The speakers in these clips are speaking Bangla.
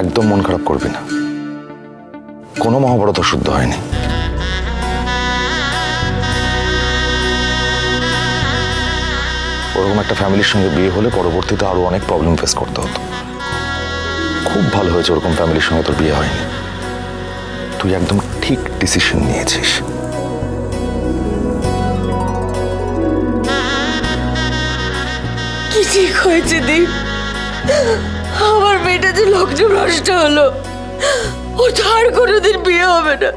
একদম মন খারাপ করবি না। কোনো মহাভারত শুদ্ধ হয়নি। ওরকম একটা ফ্যামিলির সঙ্গে বিয়ে হলে পরবর্তীতে আরও অনেক প্রবলেম ফেস করতে হতো। খুব ভালো হয়েছে ওরকম ফ্যামিলির সঙ্গে তোর বিয়ে হয়নি। তুই একদম ঠিক ডিসিশন নিয়েছিস। কি ঠিক হয়েছে দীপ? আমার মেয়েটা যে লগ্ন নষ্ট হলো ও তো আর কোনোদিন বিয়ে হবে না।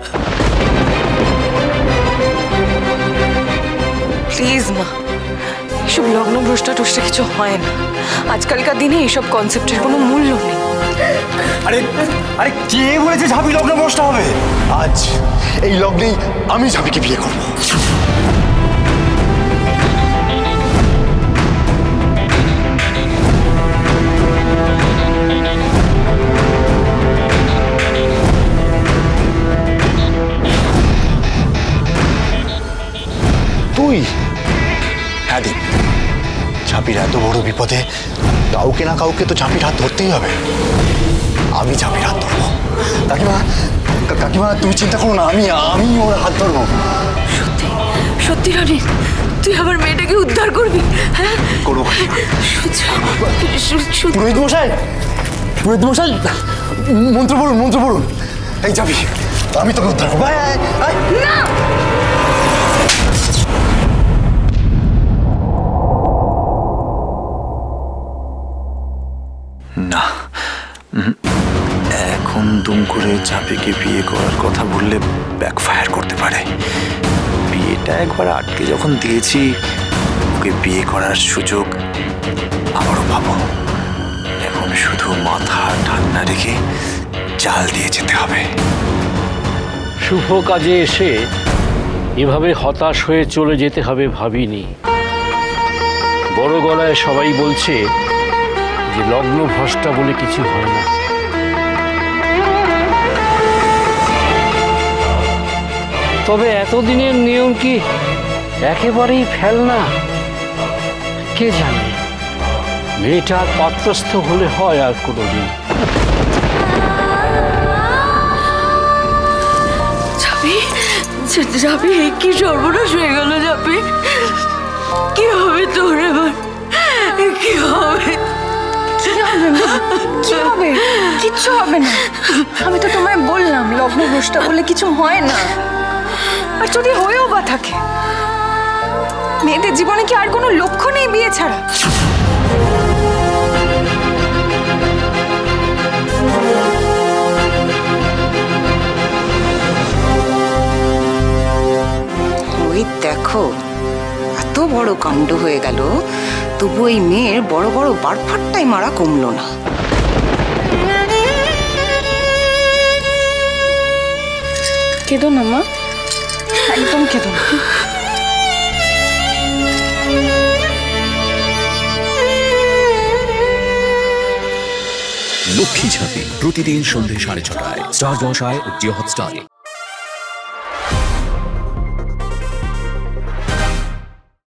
প্লিজ মা, এসব লগ্ন ভ্রষ্টা টুষ্টা কিছু হয় না। আজকালকার দিনে এসব কনসেপ্টের কোনো মূল্য নেই। আরে আরে কে বলেছে ঝাঁপি লগ্ন বসতে হবে? আজ এই লগ্নেই আমি ঝাঁপিকে বিয়ে করব। দীপ ঝাঁপির এত বড় বিপদে কাউকে না কাউকে তো ঝাঁপির হাত ধরতেই হবে। আমি ঝাঁপির হাত ধরবো। কাকিমা কাকিমা তুমি চিন্তা করো না আমি আমি ওর হাত ধরবো। সত্যি সত্যি রানী তুই আমার মেয়েটাকে উদ্ধার করবি হ্যাঁ? করব পুরোহিত মশাই পুরোহিত মশাই মন্ত্র পড়ুন মন্ত্র পড়ুন। এই যাবি আমি তোকে উদ্ধার করব। আয়, না। এখন দুম করে চাপিকে বিয়ে করার কথা বললে ব্যাকফায়ার করতে পারে। বিয়েটা একবার আটকে যখন দিয়েছি, ওকে বিয়ে করার সুযোগ আবারও পাবো। এখন শুধু মাথা ঠান্ডা রেখে চাল দিয়ে যেতে হবে। শুভ কাজে এসে এভাবে হতাশ হয়ে চলে যেতে হবে ভাবিনি। বড় গলায় সবাই বলছে যে লগ্ন ভ্রষ্টা বলে কিছু হয় না। তবে এতদিনের নিয়ম কি একেবারেই ফেল না? কে জানে? মেয়েটার পাত্রস্থ হলে হয় আর কোনোদিন। যাবি যাবি কি সর্বনাশ হয়ে কিচ্ছু হবে না। আমি তো তোমায় বললাম, লগ্ন ভ্রষ্টা বলে কিছু হয় না। আর যদি হয়েও বা থাকে, মেয়েদের জীবনে কি আর কোনো লক্ষ্য নেই বিয়ে ছাড়া? ওই দেখো, এত বড় কাণ্ড হয়ে গেল, তবু ওই মেয়ের বড় বড় বারফাট্টাই মারা কমলো না। কেঁদো না, মা। একদম কেঁদো না। লক্ষ্মী ঝাঁপি প্রতিদিন সন্ধ্যে সাড়ে ছটায়। স্টার জলসায় ও হটস্টারে